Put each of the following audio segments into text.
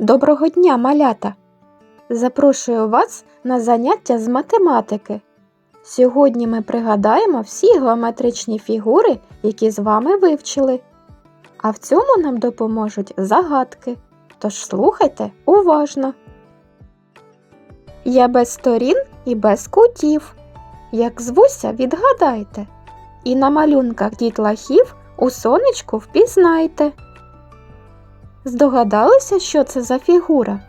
Доброго дня, малята! Запрошую вас на заняття з математики. Сьогодні ми пригадаємо всі геометричні фігури, які з вами вивчили. А в цьому нам допоможуть загадки. Тож слухайте уважно. Я без сторін і без кутів. Як звуся, відгадайте. І на малюнках дітлахів у сонечку впізнайте. Здогадалися, що це за фігура?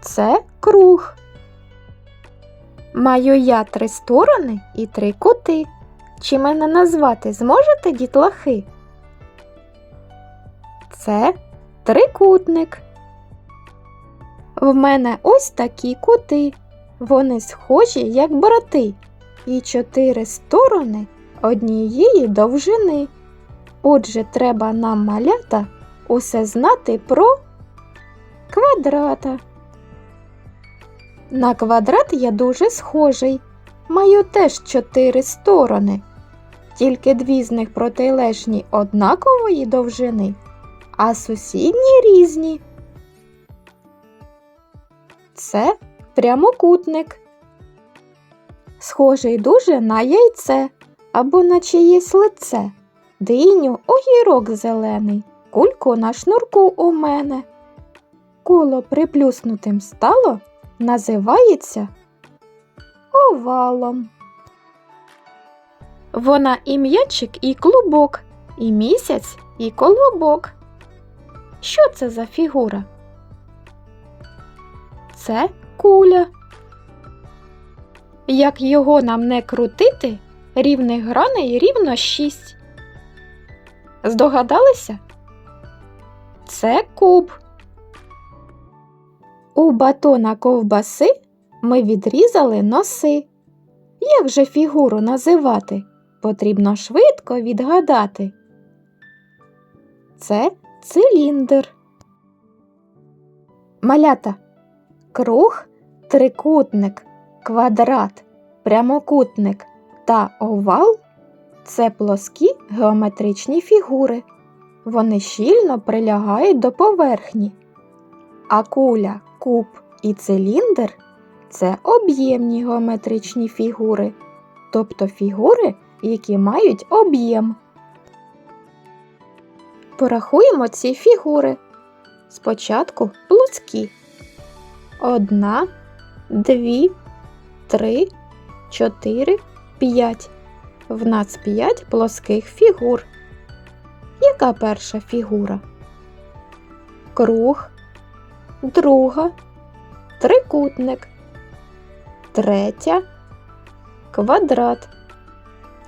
Це круг. Маю я три сторони і три кути. Чи мене назвати зможете дітлахи? Це трикутник. В мене ось такі кути. Вони схожі, як брати, і чотири сторони однієї довжини. Отже, треба нам малята усе знати про квадрата. На квадрат я дуже схожий. Маю теж чотири сторони, тільки дві з них протилежні однакової довжини, а сусідні різні. Це прямокутник. Схожий дуже на яйце або на чиєсь лице, диню огірок зелений кульку на шнурку у мене. Коло приплюснутим стало, називається овалом. Вона і м'ячик, і клубок, і місяць, і колобок. Що це за фігура? Це куля. Як його нам не крутити, рівних граней рівно шість. Здогадалися? Це куб. У батона ковбаси ми відрізали носи. Як же фігуру називати? Потрібно швидко відгадати. Це циліндр. Малята. Круг, трикутник, квадрат, прямокутник та овал це плоскі геометричні фігури. Вони щільно прилягають до поверхні. А куля, куб і циліндр це об'ємні геометричні фігури, тобто фігури, які мають об'єм. Порахуємо ці фігури. Спочатку плоскі. Одна, дві, три, чотири, п'ять. В нас п'ять плоских фігур. Яка перша фігура? Круг, друга, трикутник, третя, квадрат,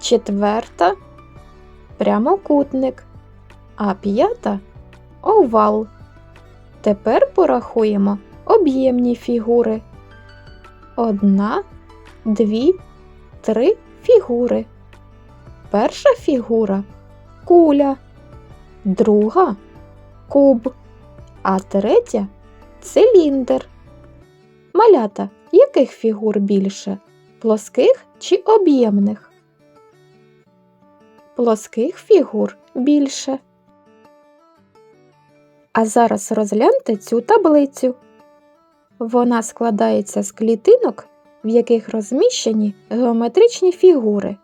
четверта, прямокутник, а п'ята овал. Тепер порахуємо об'ємні фігури. Одна, дві, три фігури. Перша фігура куля друга куб, а третя циліндр. Малята яких фігур більше? Плоских чи об'ємних? Плоских фігур більше. А зараз розгляньте цю таблицю. Вона складається з клітинок, в яких розміщені геометричні фігури.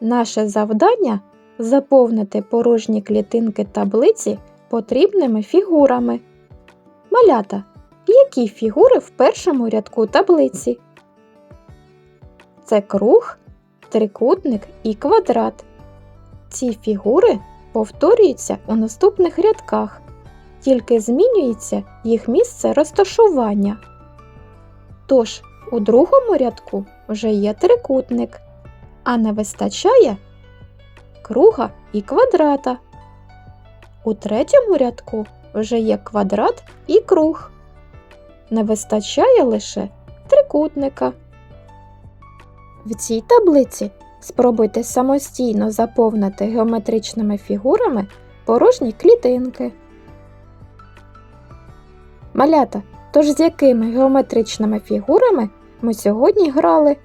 Наше завдання заповнити порожні клітинки таблиці потрібними фігурами. Малята. Які фігури в першому рядку таблиці? Це круг, трикутник і квадрат. Ці фігури повторюються у наступних рядках, тільки змінюється їх місце розташування. Тож, у другому рядку вже є трикутник, а не вистачає круга і квадрата. У третьому рядку вже є квадрат і круг. Не вистачає лише трикутника. В цій таблиці спробуйте самостійно заповнити геометричними фігурами порожні клітинки. Малята, тож з якими геометричними фігурами ми сьогодні грали?